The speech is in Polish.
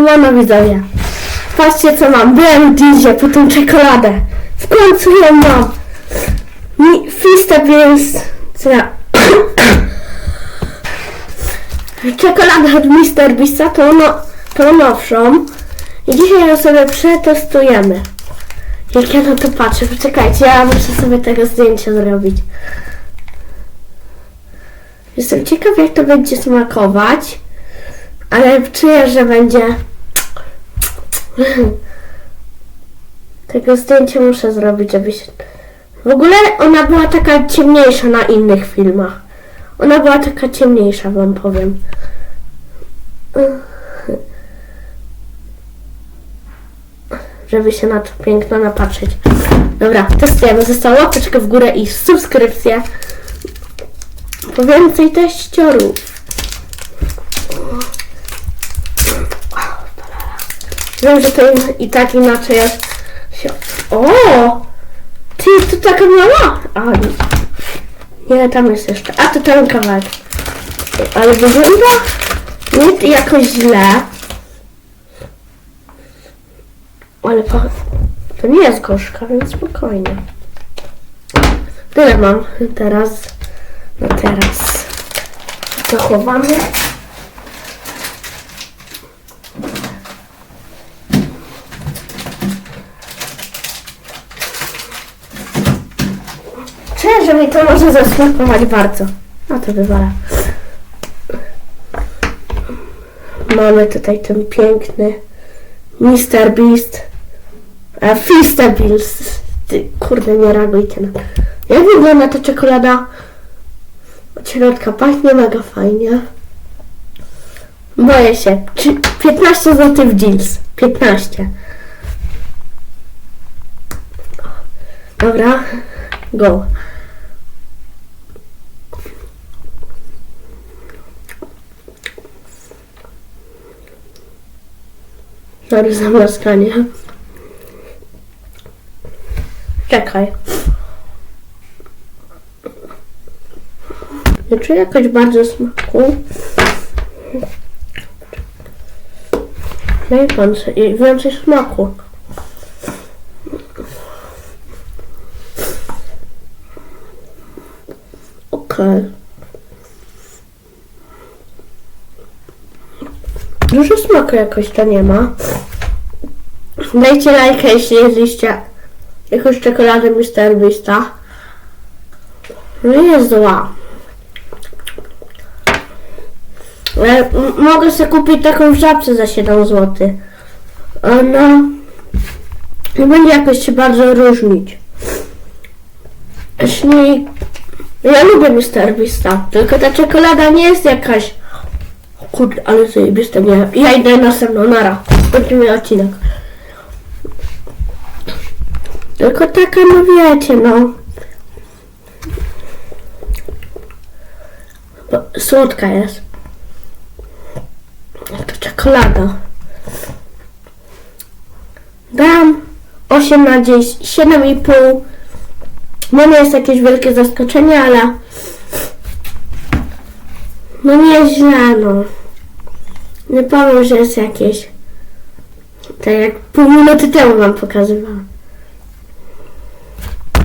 Mano widzowie, patrzcie co mam, byłem w Dizie po tą czekoladę. W końcu ją mam. Mi Fista więc... Co ja... Czekoladę od Mr. Beasta, tą, no, tą nowszą. I dzisiaj ją sobie przetestujemy. Jak ja na to patrzę, poczekajcie, ja muszę sobie tego zdjęcia zrobić. Jestem ciekaw jak to będzie smakować. Ale czuję, że będzie. Tego zdjęcia muszę zrobić, żeby się. W ogóle ona była taka ciemniejsza na innych filmach. Ona była taka ciemniejsza, wam powiem. Żeby się na to piękno napatrzeć. Dobra, testujemy. Została łapeczkę w górę i subskrypcję. Po więcej teściorów. Wiem, że to i tak inaczej jest. O! Ty, to taka mała! A, nie. nie, tam jest jeszcze. A, to ten kawałek. Ale wygląda nie jakoś źle. Ale po, to nie jest gorzka, więc spokojnie. Tyle mam teraz. Na teraz. To chowamy. Czuję, że mi to może zasmakować bardzo. A to wywala. Mamy tutaj ten piękny Mr. Beast. A Fista Beast. Ty, kurde, nie reagujcie na Jak wygląda ta czekolada? Od środka pachnie mega fajnie. Boję się. Czy 15 zł w jeans. 15. Dobra. Go. Sorry za mlaskanie. Czekaj. Nie czuję jakoś bardzo smaku. Daj pan sobie więcej smaku. Okej. Dużo smaku jakoś to nie ma. Dajcie lajka, jeśli jedliście jakąś czekoladę Mr. Beasta. Nie jest zła. Ale mogę sobie kupić taką w żabce za 7 zł. Ona nie będzie jakoś się bardzo różnić. Jeśli... Ja lubię Mr. Beasta, tylko ta czekolada nie jest jakaś... Kurde, ale zajebista nie. Ja idę następną, nara. Skończymy odcinek. Tylko taka, no wiecie, no. Słodka jest. To czekolada. Dam 8 na 10, 7,5. No nie jest jakieś wielkie zaskoczenie, ale no nie źle, no. Nie powiem, że jest jakieś tak jak pół minuty temu wam pokazywałam.